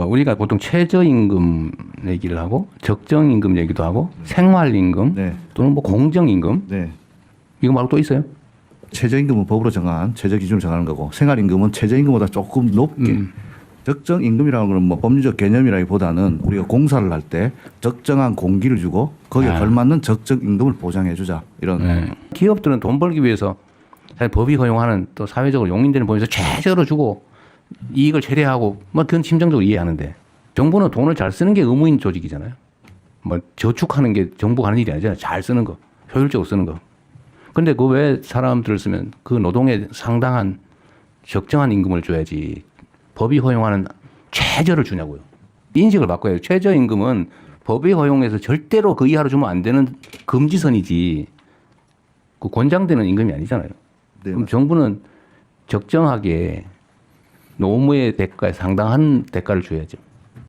어, 우리가 보통 최저임금 얘기를 하고 적정임금 얘기도 하고 생활임금 네. 또는 뭐 공정임금 네. 이거 말고 또 있어요? 최저임금은 법으로 정한 최저 기준을 정하는 거고 생활임금은 최저임금보다 조금 높게 음. 적정 임금이라는 거는 뭐 법률적 개념이라기보다는 우리가 공사를 할 때 적정한 공기를 주고 거기에 아. 걸맞는 적정 임금을 보장해 주자 이런 네. 기업들은 돈 벌기 위해서 사실 법이 허용하는 또 사회적으로 용인되는 범위에서 최저로 주고 이익을 최대하고 뭐 그건 심정적으로 이해하는데 정부는 돈을 잘 쓰는 게 의무인 조직이잖아요. 뭐 저축하는 게 정부가 하는 일이 아니잖아요. 잘 쓰는 거, 효율적으로 쓰는 거. 근데 그외 사람들을 쓰면 그 노동에 상당한 적정한 임금을 줘야지 법이 허용하는 최저를 주냐고요. 인식을 바꿔야 해요. 최저임금은 법이 허용해서 절대로 그 이하로 주면 안 되는 금지선이지 그 권장되는 임금이 아니잖아요. 네, 그럼 정부는 적정하게 노무의 대가에 상당한 대가를 줘야죠.